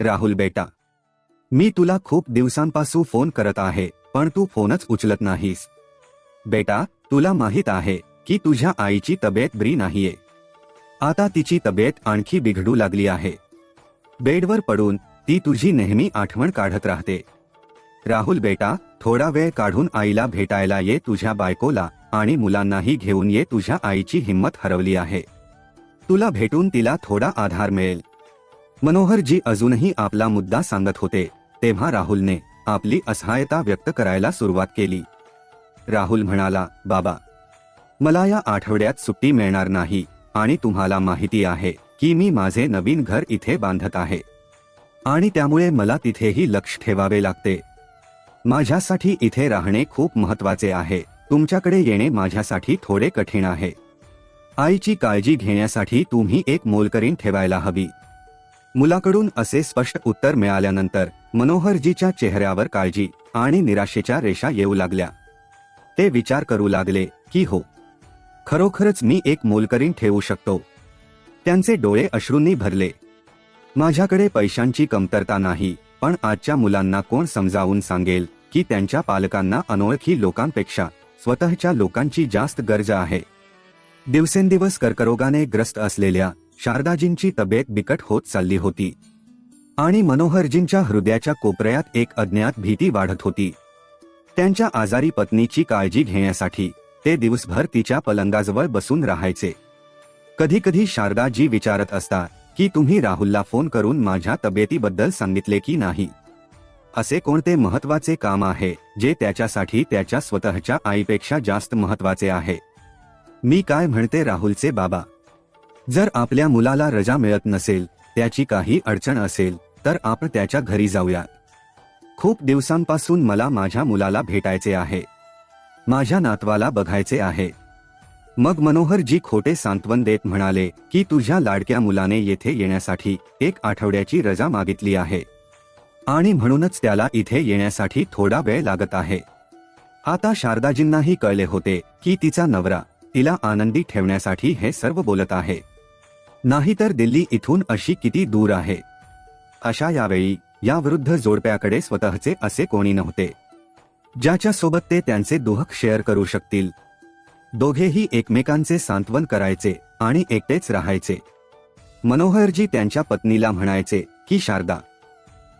राहुल बेटा. मी तुला खूप दिवसांपासून फोन करत आहे पण तू फोनच उचलत नाहीस. बेटा तुला माहीत आहे की तुझ्या आईची तब्येत बरी नाहीये. आता तिची तब्येत आणखी बिघडू लागली आहे. बेडवर पडून ती तुझी नेहमी आठवण काढत राहते. राहुल बेटा थोडा वेळ काढून आईला भेटायला ये तुझ्या बायकोला आणि मुलांनाही घेऊन ये तुझ्या आईची हिंमत हरवली आहे. तुला भेटून तिला थोडा आधार मिळेल. मनोहरजी अजूनही आपला मुद्दा सांगत होते तेव्हा राहुलने आपली असहायता व्यक्त करायला सुरुवात केली. राहुल म्हणाला बाबा मला या आठवड्यात सुट्टी मिळणार नाही आणि तुम्हाला माहिती आहे की मी माझे नवीन घर इथे बांधत आहे. आणि त्यामुळे मला तिथेही लक्ष ठेवावे लागते. माझ्यासाठी इथे राहणे खूप महत्त्वाचे आहे. तुमच्याकडे येणे माझ्यासाठी थोडे कठीण आहे. आईची काळजी घेण्यासाठी तुम्ही एक मोलकरीण ठेवायला हवी. मुलाकडून असे स्पष्ट उत्तर मिळाल्यानंतर मनोहरजीच्या चेहऱ्यावर काळजी आणि निराशेच्या रेषा येऊ लागल्या. ते विचार करू लागले की हो खरोखरच मी एक मोलकरीण ठेवू शकतो. त्यांचे डोळे अश्रूंनी भरले. माझ्याकडे पैशांची कमतरता नाही पण आजच्या मुलांना कोण समजावून सांगेल की त्यांच्या पालकांना अनोळखी लोकांपेक्षा स्वतःच्या लोकांची जास्त गरज आहे? दिवसेंदिवस कर्करोगाने ग्रस्त असलेल्या शारदाजींची तब्येत बिकट होत चालली होती. आणि मनोहरजींच्या हृदयाच्या कोपऱ्यात एक अज्ञात भीती वाढत होती. त्यांच्या आजारी पत्नीची काळजी घेण्यासाठी ते दिवसभर तिच्या पलंगाजवळ बसून राहायचे. कधी कधी शारदाजी विचारत असता की तुम्ही राहुलला फोन करून माझ्या तब्येतीबद्दल सांगितले की नाही? असे कोणते महत्त्वाचे काम आहे जे त्याच्यासाठी त्याच्या स्वतःच्या आईपेक्षा जास्त महत्त्वाचे आहे? मी काय म्हणते राहुलचे बाबा? जर आपल्या मुलाला रजा मिळत नसेल त्याची काही अडचण असेल तर आपण त्याच्या घरी जाऊया. खूप दिवसांपासून मला माझ्या मुलाला भेटायचे आहे. माझ्या नातवाला बघायचे आहे. मग मनोहरजी खोटे सांत्वन देत म्हणाले की तुझ्या लाडक्या मुलाने येथे येण्यासाठी एक आठवड्याची रजा मागितली आहे. आणि म्हणूनच त्याला इथे येण्यासाठी थोडा वेळ लागत आहे. आता शारदाजींनाही कळले होते की तिचा नवरा तिला आनंदी ठेवण्यासाठी हे सर्व बोलत आहे. नाहीतर दिल्ली इथून अशी किती दूर आहे? अशा यावेळी या वृद्ध जोडप्याकडे स्वतःचे असे कोणी नव्हते. ज्याच्यासोबत ते त्यांचे दुहक शेअर करू शकतील. दोघेही एकमेकांचे सांत्वन करायचे आणि एकटेच राहायचे. मनोहरजी त्यांच्या पत्नीला म्हणायचे की शारदा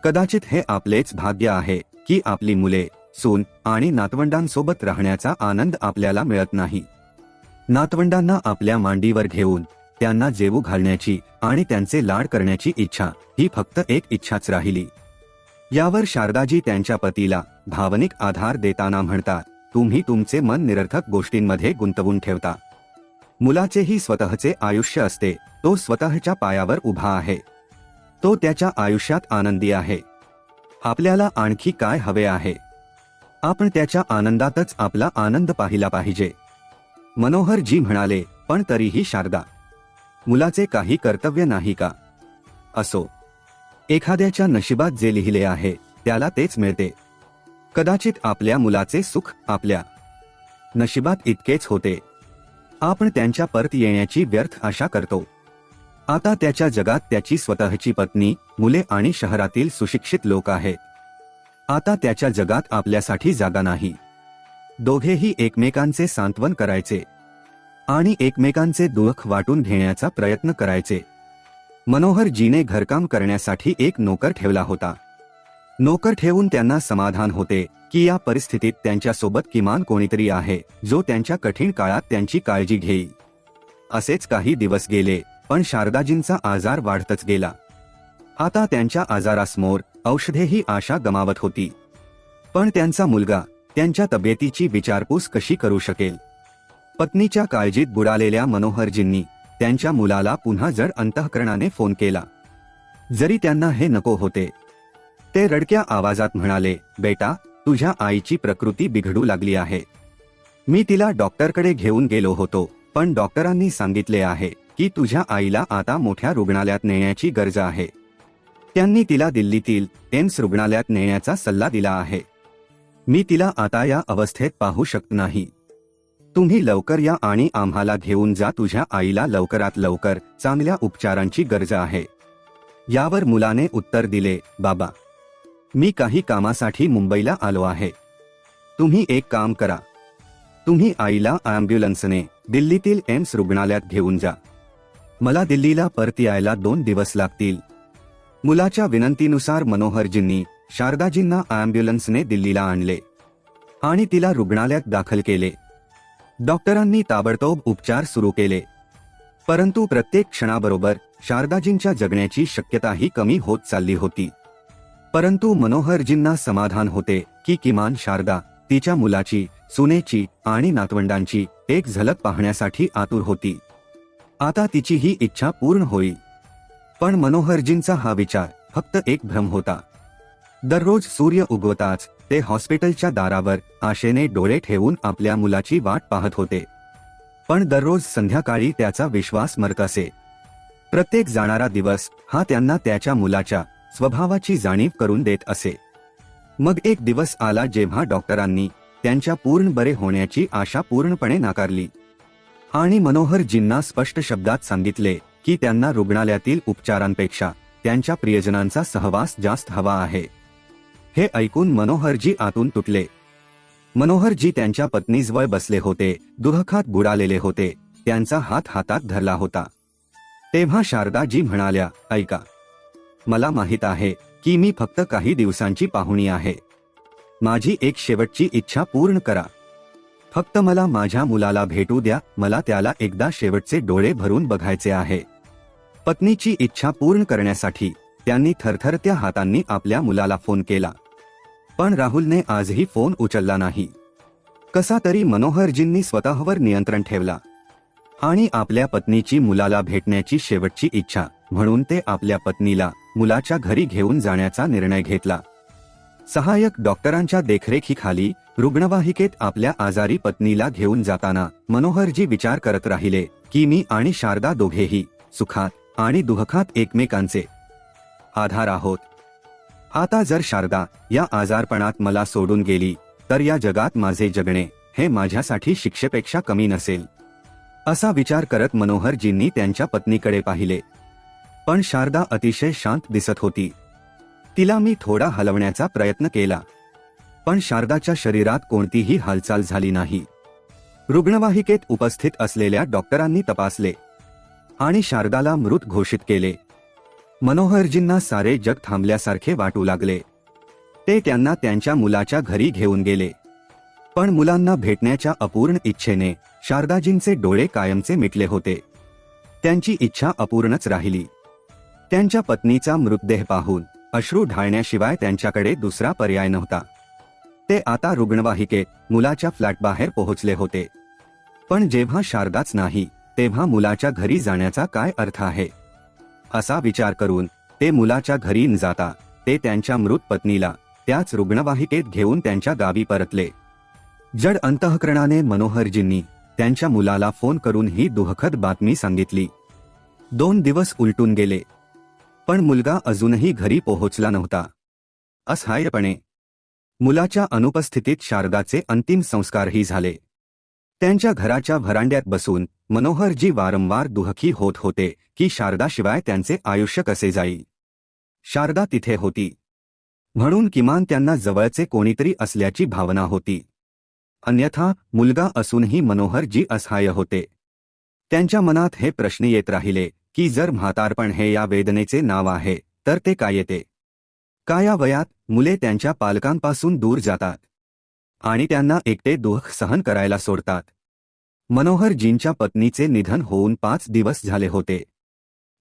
कदाचित हे आपलेच भाग्य आहे की आपली मुले सून आणि नातवंडांसोबत राहण्याचा आनंद आपल्याला मिळत नाही. नातवंडांना आपल्या मांडीवर घेऊन त्यांना जेवू घालण्याची आणि त्यांचे लाड करण्याची इच्छा ही फक्त एक इच्छाच राहिली. यावर शारदाजी त्यांच्या पतीला भावनिक आधार देताना म्हणतात तुम्ही तुमचे मन निरर्थक गोष्टींमध्ये गुंतवून ठेवता. मुलाचेही स्वतःचे आयुष्य असते तो स्वतःच्या पायावर उभा आहे. तो त्याच्या आयुष्यात आनंदी आहे. आपल्याला आणखी काय हवे आहे? आपण त्याच्या आनंदातच आपला आनंद पाहिला पाहिजे. मनोहर जी म्हणाले पण तरीही शारदा मुलाचे काही कर्तव्य नाही का? असो. एखाद्याच्या नशिबात जे लिहिले आहे त्याला तेच मिळते. कदाचित आपल्या मुलाचे सुख आपल्या नशिबात इतकेच होते. आपण त्यांच्या परत येण्याची व्यर्थ आशा करतो. आता त्याच्या जगात त्याची स्वतःची पत्नी मुले आणि शहरातील सुशिक्षित लोक आहेत. आता त्याच्या जगात आपल्यासाठी जागा नाही. दोघेही एकमेकांचे सांत्वन करायचे. आणि एकमेकांचे दुःख वाटून घेण्याचा प्रयत्न करायचे. मनोहर जीने घरकाम करण्यासाठी एक नोकर ठेवला होता. नोकर ठेवून त्यांना समाधान होते की या परिस्थितीत त्यांच्यासोबत किमान कोणीतरी आहे जो त्यांच्या कठीण काळात त्यांची काळजी घेईल. असेच काही दिवस गेले पण शारदाजींचा आजार वाढतच गेला. आता त्यांच्या आजारासमोर औषधेही आशा गमावत होती. पण त्यांचा मुलगा त्यांच्या तब्येतीची विचारपूस कशी करू शकेल? पत्नीच्या काळजीत बुडालेल्या मनोहरजींनी त्यांच्या मुलाला पुन्हा जड अंतःकरणाने फोन केला. जरी त्यांना हे नको होते. ते रडक्या आवाजात म्हणाले बेटा तुझ्या आईची प्रकृती बिघडू लागली आहे. मी तिला डॉक्टरकडे घेऊन गेलो होतो पण डॉक्टरांनी सांगितले आहे की तुझ्या आईला आता मोठ्या रुग्णालयात नेण्याची गरज आहे. त्यांनी तिला दिल्लीतील एम्स रुग्णालयात नेण्याचा सल्ला दिला आहे. मी तिला आता या अवस्थेत पाहू शकत नाही. तुम्ही लवकर या आणि आम्हाला घेऊन जा. तुझ्या आईला लवकरात लवकर चांगल्या उपचारांची गरज आहे. यावर मुलाने उत्तर दिले बाबा मी काही कामासाठी मुंबईला आलो आहे. तुम्ही एक काम करा. तुम्ही आईला अँब्युलन्सने दिल्लीतील एम्स रुग्णालयात घेऊन जा. मला दिल्लीला परत यायला दोन दिवस लागतील. मुलाच्या विनंतीनुसार मनोहरजींनी शारदाजींना अँब्युलन्सने दिल्लीला आणले आणि तिला रुग्णालयात दाखल केले. डॉक्टरांनी ताबडतोब उपचार सुरू केले. परंतु प्रत्येक क्षणाबरोबर शारदाजींच्या जगण्याची शक्यताही कमी होत चालली होती. परंतु मनोहरजींना समाधान होते की किमान शारदा तिच्या मुलाची सुनेची आणि नातवंडांची एक झलक पाहण्यासाठी आतुर होती. आता तिची ही इच्छा पूर्ण होईल. पण मनोहरजींचा हा विचार फक्त एक भ्रम होता. दररोज सूर्य उगवताच ते हॉस्पिटलच्या दारावर आशेने डोळे ठेवून आपल्या मुलाची वाट पाहत होते. पण दररोज संध्याकाळी त्याचा विश्वास मरत असे प्रत्येक जाणारा दिवस हा त्यांना त्याच्या मुलाच्या स्वभावाची जाणीव करून देत असे. मग एक दिवस आला जेव्हा डॉक्टरांनी त्यांच्या पूर्ण बरे होण्याची आशा पूर्णपणे नाकारली. आणि मनोहरजींना स्पष्ट शब्दात सांगितले की त्यांना रुग्णालयातील उपचारांपेक्षा त्यांच्या प्रियजनांचा सहवास जास्त हवा आहे. हे ऐकून मनोहरजी आतून तुटले. मनोहरजी त्यांच्या पत्नीजवळ बसले होते दुहखात बुडालेले होते त्यांचा हात हातात धरला होता. तेव्हा शारदाजी म्हणाल्या ऐका. मला माहीत आहे की मी फक्त काही दिवसांची पाहुणी आहे. माझी एक शेवटची इच्छा पूर्ण करा. फक्त मला माझ्या मुलाला भेटू द्या मला त्याला एकदा शेवटचे डोळे भरून बघायचे आहे. पत्नीची इच्छा पूर्ण करण्यासाठी त्यांनी थरथरत्या हातांनी आपल्या मुलाला फोन केला. पण राहुलने आजही फोन उचलला नाही. कसा तरी मनोहरजींनी स्वतःवर नियंत्रण ठेवला. आणि आपल्या पत्नीची मुलाला भेटण्याची शेवटची इच्छा म्हणून ते आपल्या पत्नीला मुलाच्या घरी घेऊन जाण्याचा निर्णय घेतला. सहाय्यक डॉक्टरांच्या देखरेखीखाली रुग्णवाहिकेत आपल्या आजारी पत्नीला घेऊन जाताना मनोहरजी विचार करत राहिले की मी आणि शारदा दोघेही सुखात आणि दुःखात एकमेकांचे आधार आहोत. आता जर शारदा या आजारपणात मला सोडून गेली तर या जगात माझे जगणे हे माझ्यासाठी शिक्षेपेक्षा कमी नसेल. असा विचार करत मनोहरजींनी त्यांच्या पत्नीकडे पाहिले. पण शारदा अतिशय शांत दिसत होती. तिला मी थोडा हलवण्याचा प्रयत्न केला. पण शारदाच्या शरीरात कोणतीही हालचाल झाली नाही. रुग्णवाहिकेत उपस्थित असलेल्या डॉक्टरांनी तपासले. आणि शारदाला मृत घोषित केले. मनोहरजींना सारे जग थांबल्यासारखे वाटू लागले. ते त्यांना त्यांच्या मुलाच्या घरी घेऊन गेले. पण मुलांना भेटण्याच्या अपूर्ण इच्छेने शारदाजींचे डोळे कायमचे मिटले होते. त्यांची इच्छा अपूर्णच राहिली. त्यांच्या पत्नीचा मृतदेह पाहून अश्रू ढाळण्याशिवाय त्यांच्याकडे दुसरा पर्याय नव्हता. ते आता रुग्णवाहिकेत मुलाच्या फ्लॅटबाहेर पोहोचले होते. पण जेव्हा शारदाच नाही तेव्हा मुलाच्या घरी जाण्याचा काय अर्थ आहे? असा विचार करून ते मुलाच्या घरी न जाता ते त्यांच्या मृत पत्नीला त्याच रुग्णवाहिकेत घेऊन त्यांच्या गावी परतले. जड अंतःकरणाने मनोहरजींनी त्यांच्या मुलाला फोन करून ही दुःखद बातमी सांगितली. दोन दिवस उलटून गेले. पण मुलगा अजूनही घरी पोहोचला नव्हता. असहाय्यपणे मुलाच्या अनुपस्थितीत शारदाचे अंतिम संस्कारही झाले. त्यांच्या घराच्या व्हरांड्यात बसून मनोहरजी वारंवार दुहखी होत होते की शारदाशिवाय त्यांचे आयुष्य कसे जाईल शारदा तिथे होती. म्हणून किमान त्यांना जवळचे कोणीतरी असल्याची भावना होती. अन्यथा मुलगा असूनही मनोहरजी असहाय्य होते. त्यांच्या मनात हे प्रश्न येत राहिले की जर म्हातारपण हे या वेदनेचे नाव आहे तर ते काय येते? का या वयात मुले त्यांच्या पालकांपासून दूर जातात. आणि त्यांना एकटे दुःख सहन करायला सोडतात. मनोहरजींच्या पत्नीचे निधन होऊन पाच दिवस झाले होते.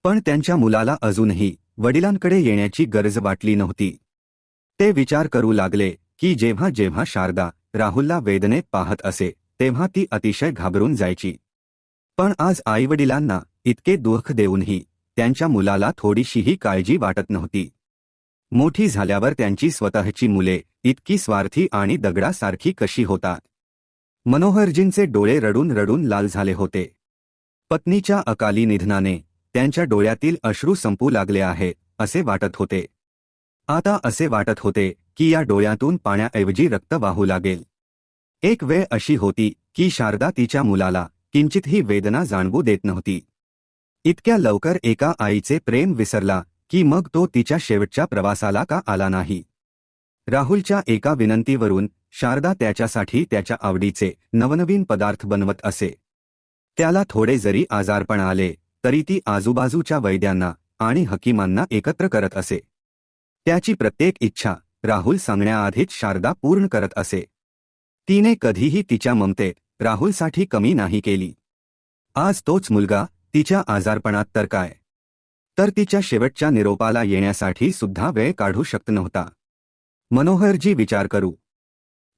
पण त्यांच्या मुलाला अजूनही वडिलांकडे येण्याची गरज वाटली नव्हती. ते विचार करू लागले की जेव्हा जेव्हा शारदा राहुलला वेदनेत पाहत असे तेव्हा ती अतिशय घाबरून जायची. पण आज आईवडिलांना इतके दुःख देऊनही त्यांच्या मुलाला थोडीशीही काळजी वाटत नव्हती. मोठी झाल्यावर त्यांची स्वतःची मुले इतकी स्वार्थी आणि दगडासारखी कशी होतात? मनोहरजींचे डोळे रडून रडून लाल झाले होते. पत्नीच्या अकाली निधनाने त्यांच्या डोळ्यातील अश्रू संपू लागले आहे असे वाटत होते. आता असे वाटत होते की या डोळ्यातून पाण्याऐवजी रक्त वाहू लागेल. एक वेळ अशी होती की शारदा तिच्या मुलाला किंचितही वेदना जाणवू देत नव्हती. इतक्या लवकर एका आईचे प्रेम विसरला की मग तो तिच्या शेवटच्या प्रवासाला का आला नाही? राहुलच्या एका विनंतीवरून शारदा त्याच्यासाठी त्याच्या आवडीचे नवनवीन पदार्थ बनवत असे. त्याला थोडे जरी आजारपण आले तरी ती आजूबाजूच्या वैद्यांना आणि हकीमांना एकत्र करत असे. त्याची प्रत्येक इच्छा राहुल सांगण्याआधीच शारदा पूर्ण करत असे. तिने कधीही तिच्या ममतेत राहुलसाठी कमी नाही केली. आज तोच मुलगा तिच्या आजारपणात तर काय? तर तिच्या शेवटच्या निरोपाला येण्यासाठी सुद्धा वेळ काढू शकत नव्हता. मनोहरजी विचार करू.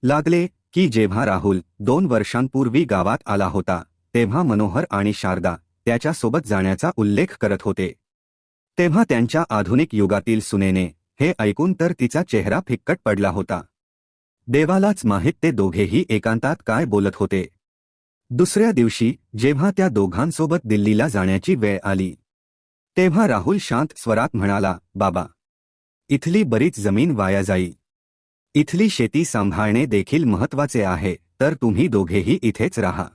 लागले की जेव्हा राहुल दोन वर्षांपूर्वी गावात आला होता तेव्हा मनोहर आणि शारदा त्याच्यासोबत जाण्याचा उल्लेख करत होते. तेव्हा त्यांच्या आधुनिक युगातील सुनेने हे ऐकून तर तिचा चेहरा फिक्कट पडला होता. देवालाच माहीत ते दोघेही एकांतात काय बोलत होते. दुसऱ्या दिवशी जेव्हा त्या दोघांसोबत दिल्लीला जाण्याची वेळ आली तेव्हा राहुल शांत स्वरात म्हणाला बाबा इथली बरीच जमीन वाया जाई. इथली शेती सांभाळणे देखील महत्त्वाचे आहे तर तुम्ही दोघेही इथेच राहा.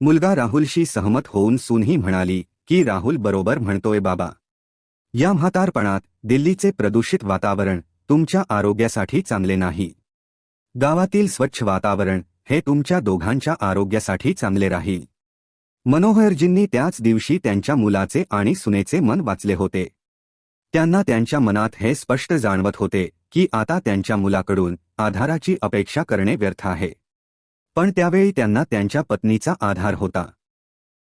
मुलगा राहुलशी सहमत होऊन सुनही म्हणाली की राहुल बरोबर म्हणतोय बाबा. या म्हातारपणात दिल्लीचे प्रदूषित वातावरण तुमच्या आरोग्यासाठी चांगले नाही. गावातील स्वच्छ वातावरण हे तुमच्या दोघांच्या आरोग्यासाठी चांगले राहील. मनोहरजींनी त्याच दिवशी त्यांच्या मुलाचे आणि सुनेचे मन वाचले होते. त्यांना त्यांच्या मनात हे स्पष्ट जाणवत होते की आता त्यांच्या मुलाकडून आधाराची अपेक्षा करणे व्यर्थ आहे. पण त्यावेळी त्यांना त्यांच्या पत्नीचा आधार होता.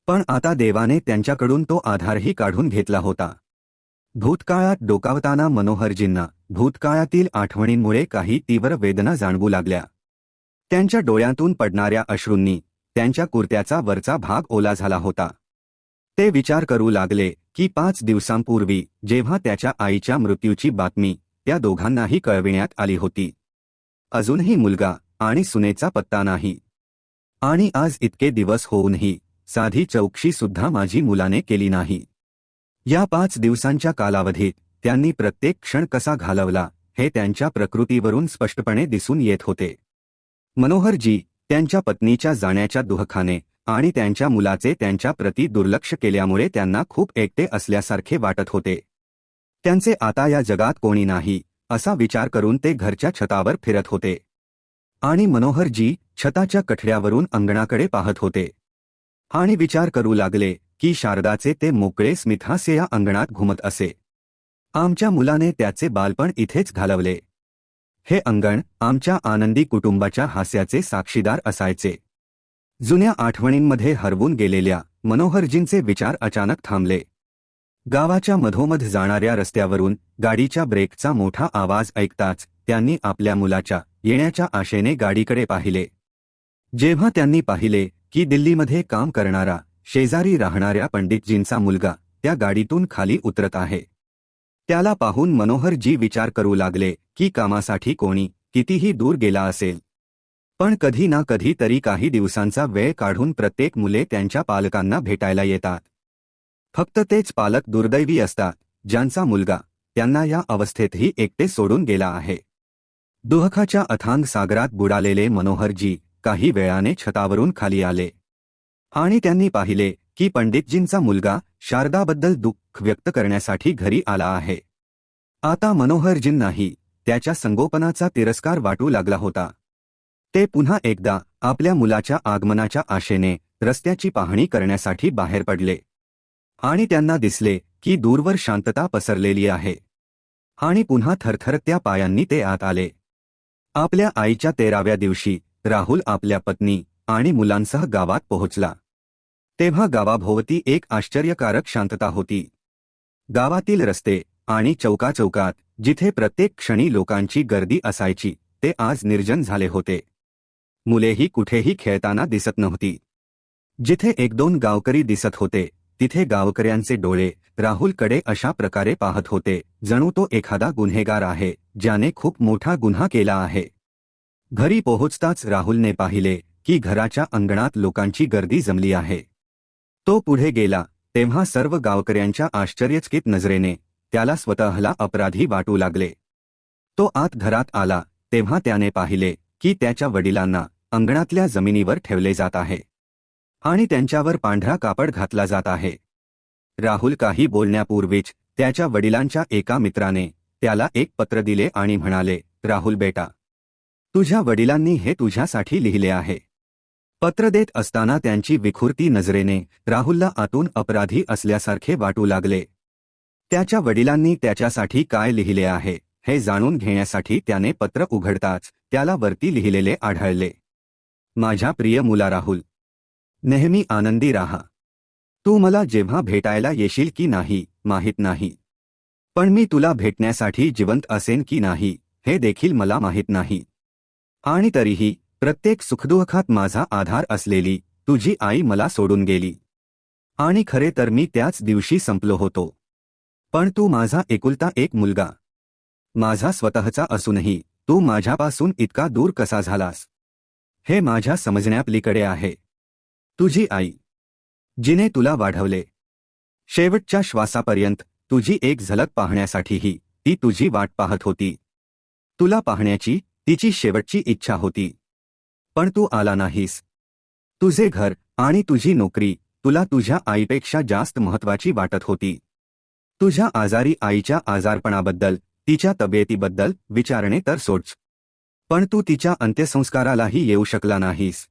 पण आता देवाने त्यांच्याकडून तो आधारही काढून घेतला होता. भूतकाळात डोकावताना मनोहरजींना भूतकाळातील आठवणींमुळे काही तीव्र वेदना जाणवू लागल्या. त्यांच्या डोळ्यातून पडणाऱ्या अश्रूंनी त्यांच्या कुर्त्याचा वरचा भाग ओला झाला होता. ते विचार करू लागले की पाच दिवसांपूर्वी जेव्हा त्याच्या आईच्या मृत्यूची बातमी त्या दोघांनाही कळविण्यात आली होती. अजूनही मुलगा आणि सुनेचा पत्ता नाही. आणि आज इतके दिवस होऊनही साधी चौकशी सुद्धा माझी मुलाने केली नाही. या पाच दिवसांच्या कालावधीत त्यांनी प्रत्येक क्षण कसा घालवला हे त्यांच्या प्रकृतीवरून स्पष्टपणे दिसून येत होते. मनोहरजी त्यांच्या पत्नीच्या जाण्याच्या दुःखाने आणि त्यांच्या मुलाचे त्यांच्या प्रती दुर्लक्ष केल्यामुळे त्यांना खूप एकटे असल्यासारखे वाटत होते. त्यांचे आता या जगात कोणी नाही असा विचार करून ते घरच्या छतावर फिरत होते. आणि मनोहरजी छताच्या कठड्यावरून अंगणाकडे पाहत होते. आणि विचार करू लागले की शारदाचे ते मोकळे स्मिथासे या अंगणात घुमत असे. आमच्या मुलाने त्याचे बालपण इथेच घालवले. हे अंगण आमच्या आनंदी कुटुंबाच्या हास्याचे साक्षीदार असायचे. जुन्या आठवणींमध्ये हरवून गेलेल्या मनोहरजींचे विचार अचानक थांबले. गावाच्या मधोमध जाणाऱ्या रस्त्यावरून गाडीच्या ब्रेकचा मोठा आवाज ऐकताच त्यांनी आपल्या मुलाच्या येण्याच्या आशेने गाडीकडे पाहिले. जेव्हा त्यांनी पाहिले की दिल्लीमध्ये काम करणारा शेजारी राहणाऱ्या पंडितजींचा मुलगा त्या गाडीतून खाली उतरत आहे. त्याला पाहून मनोहरजी विचार करू लागले की कामासाठी कोणी कितीही दूर गेला असेल. पण कधी ना कधी तरी काही दिवसांचा वेळ काढून प्रत्येक मुले त्यांच्या पालकांना भेटायला येतात. फक्त तेच पालक दुर्दैवी असतात ज्यांचा मुलगा त्यांना या अवस्थेतही एकटे सोडून गेला आहे. दुहखाच्या अथांग सागरात बुडालेले मनोहरजी काही वेळाने छतावरून खाली आले. आणि त्यांनी पाहिले की पंडितजींचा मुलगा शारदाबद्दल दुःख व्यक्त करण्यासाठी घरी आला आहे. आता मनोहरजींनाही त्याच्या संगोपनाचा तिरस्कार वाटू लागला होता. ते पुन्हा एकदा आपल्या मुलाच्या आगमनाच्या आशेने रस्त्याची पाहणी करण्यासाठी बाहेर पडले. आणि त्यांना दिसले की दूरवर शांतता पसरलेली आहे. आणि पुन्हा थरथरत्या पायांनी ते आत आले. आपल्या आईच्या तेराव्या दिवशी राहुल आपल्या पत्नी आणि मुलांसह गावात पोहोचला. तेव्हा गावाभोवती एक आश्चर्यकारक शांतता होती. गावातील रस्ते आणि चौकाचौकात जिथे प्रत्येक क्षणी लोकांची गर्दी असायची ते आज निर्जन झाले होते. मुलेही कुठेही खेळताना दिसत नव्हती. जिथे एक दोन गावकरी दिसत होते तिथे गावकऱ्यांचे डोळे राहुलकडे अशा प्रकारे पाहत होते जणू तो एखादा गुन्हेगार आहे ज्याने खूप मोठा गुन्हा केला आहे. घरी पोहोचताच राहुलने पाहिले की घराच्या अंगणात लोकांची गर्दी जमली आहे. तो पुढे गेला तेव्हा सर्व गावकऱ्यांच्या आश्चर्यचकित नजरेने त्याला स्वतःला अपराधी वाटू लागले. तो आत घरात आला तेव्हा त्याने पाहिले की त्याच्या वडिलांना अंगणातल्या जमिनीवर ठेवले जात आहे. आणि त्यांच्यावर पांढरा कापड घातला जात आहे. राहुल काही बोलण्यापूर्वीच त्याच्या वडिलांच्या एका मित्राने त्याला एक पत्र दिले आणि म्हणाले राहुल बेटा तुझ्या वडिलांनी हे तुझ्यासाठी लिहिले आहे. पत्र देत असताना त्यांची विखुरती नजरेने राहुलला आतून अपराधी असल्यासारखे वाटू लागले. त्याच्या वडिलांनी त्याच्यासाठी काय लिहिले आहे हे जाणून घेण्यासाठी त्याने पत्र उघडताच त्याला वरती लिहिलेले आढळले. माझ्या प्रिय मुला राहुल नेहमी आनंदी राहा. तू मला जेव्हा भेटायला येशील की नाही माहीत नाही. पण मी तुला भेटण्यासाठी जिवंत असेन की नाही हे देखील मला माहीत नाही. आणि तरीही प्रत्येक सुखदुःखात माझा आधार असलेली तुझी आई मला सोडून गेली. आणि खरे तर मी त्याच दिवशी संपलो होतो. पण तू माझा एकुलता एक मुलगा. माझा स्वतःचा असूनही तू माझ्यापासून इतका दूर कसा झालास? हे माझ्या समजण्यापलीकडे आहे. तुझी आई. जिने तुला वाढवले. शेवटच्या श्वासापर्यंत तुझी एक झलक पाहण्यासाठीही ती तुझी वाट पाहत होती. तुला पाहण्याची तिची शेवटची इच्छा होती. पण तू आला नाहीस. तुझे घर आणि तुझी नोकरी तुला तुझ्या आईपेक्षा जास्त महत्वाची वाटत होती. तुझ्या आजारी आईच्या आजारपणाबद्दल तिच्या तब्येतीबद्दल विचारणे तर सोडच. पण तू तिच्या अंत्यसंस्कारालाही येऊ शकला नाहीस.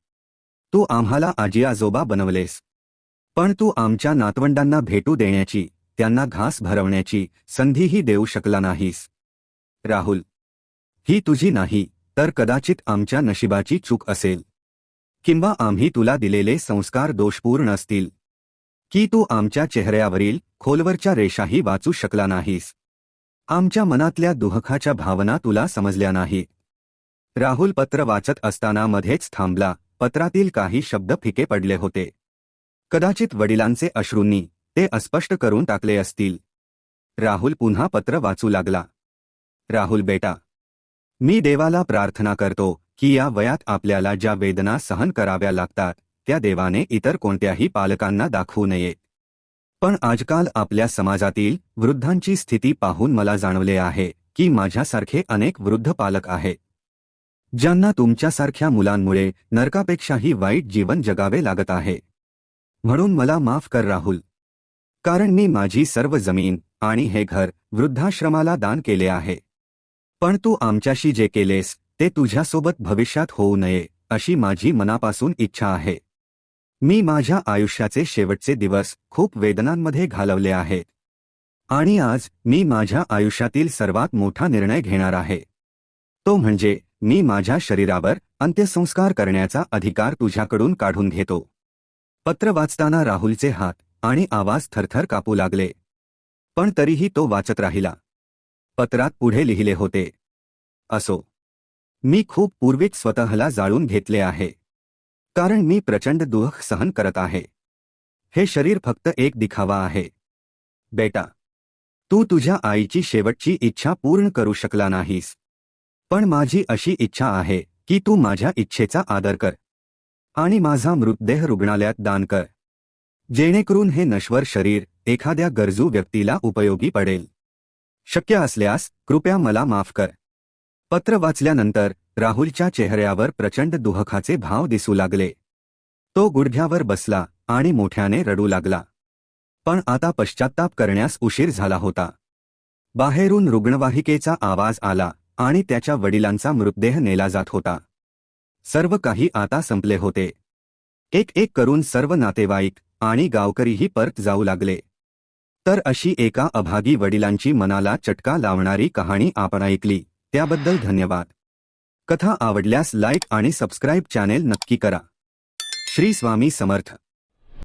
तू आम्हाला आजी आजोबा बनवलेस. पण तू आमच्या नातवंडांना भेटू देण्याची त्यांना घास भरवण्याची संधीही देऊ शकला नाहीस. राहुल ही तुझी नाही. तर कदाचित आमच्या नशिबाची चूक असेल. किंवा आम्ही तुला दिलेले संस्कार दोषपूर्ण असतील. की तू आमच्या चेहऱ्यावरील खोलवरच्या रेषाही वाचू शकला नाहीस. आमच्या मनातल्या दुःखाच्या भावना तुला समजल्या नाही. राहुल पत्र वाचत असताना मध्येच थांबला. पत्रातील काही शब्द फिके पडले होते. कदाचित वडिलांचे अश्रूंनी ते अस्पष्ट करून टाकले असतील. राहुल पुन्हा पत्र वाचू लागला. राहुल बेटा मी देवाला प्रार्थना करतो की या वयात आपल्याला ज्या वेदना सहन कराव्या लागतात त्या देवाने इतर कोणत्याही पालकांना दाखवू नये. पण आजकाल आपल्या समाजातील वृद्धांची स्थिती पाहून मला जाणवले आहे की माझ्यासारखे अनेक वृद्ध पालक आहेत. ज्यांना तुमच्यासारख्या मुलांमुळे नरकापेक्षाही वाईट जीवन जगावे लागत आहे. म्हणून मला माफ कर राहुल. कारण मी माझी सर्व जमीन आणि हे घर वृद्धाश्रमाला दान केले आहे. पण तू आमच्याशी जे केलेस ते तुझ्यासोबत भविष्यात होऊ नये अशी माझी मनापासून इच्छा आहे. मी माझ्या आयुष्याचे शेवटचे दिवस खूप वेदनांमध्ये घालवले आहेत. आणि आज मी माझ्या आयुष्यातील सर्वात मोठा निर्णय घेणार आहे. तो म्हणजे मी माझ्या शरीरावर अंत्यसंस्कार करण्याचा अधिकार तुझ्याकडून काढून घेतो. पत्र वाचताना राहुलचे हात आणि आवाज थरथर कापू लागले. पण तरीही तो वाचत राहिला. पत्रात पुढे लिहिले होते. असो. मी खूप पूर्वीच स्वतःला जाळून घेतले आहे. कारण मी प्रचंड दुःख सहन करत आहे. हे शरीर फक्त एक दिखावा आहे. बेटा. तू तुझ्या आईची शेवटची इच्छा पूर्ण करू शकला नाहीस. पण माझी अशी इच्छा आहे की तू माझ्या इच्छेचा आदर कर. आणि माझा मृतदेह रुग्णालयात दान कर. जेणेकरून हे नश्वर शरीर एखाद्या गरजू व्यक्तीला उपयोगी पडेल. शक्य असल्यास कृपया मला माफ कर. पत्र वाचल्यानंतर राहुलच्या चेहऱ्यावर प्रचंड दुहखाचे भाव दिसू लागले. तो गुडघ्यावर बसला आणि मोठ्याने रडू लागला. पण आता पश्चाताप करण्यास उशीर झाला होता. बाहेरून रुग्णवाहिकेचा आवाज आला आणि त्याच्या वडिलांचा मृतदेह नेला जात होता. सर्व काही आता संपले होते. एक एक करून सर्व नातेवाईक आणि गावकरीही परत जाऊ लागले. तर अशी एका अभागी वडिलांची मनाला चटका लावणारी कहाणी आपण ऐकली. त्याबद्दल धन्यवाद. कथा आवडल्यास लाईक आणि सबस्क्राईब चॅनेल नक्की करा. श्री स्वामी समर्थ.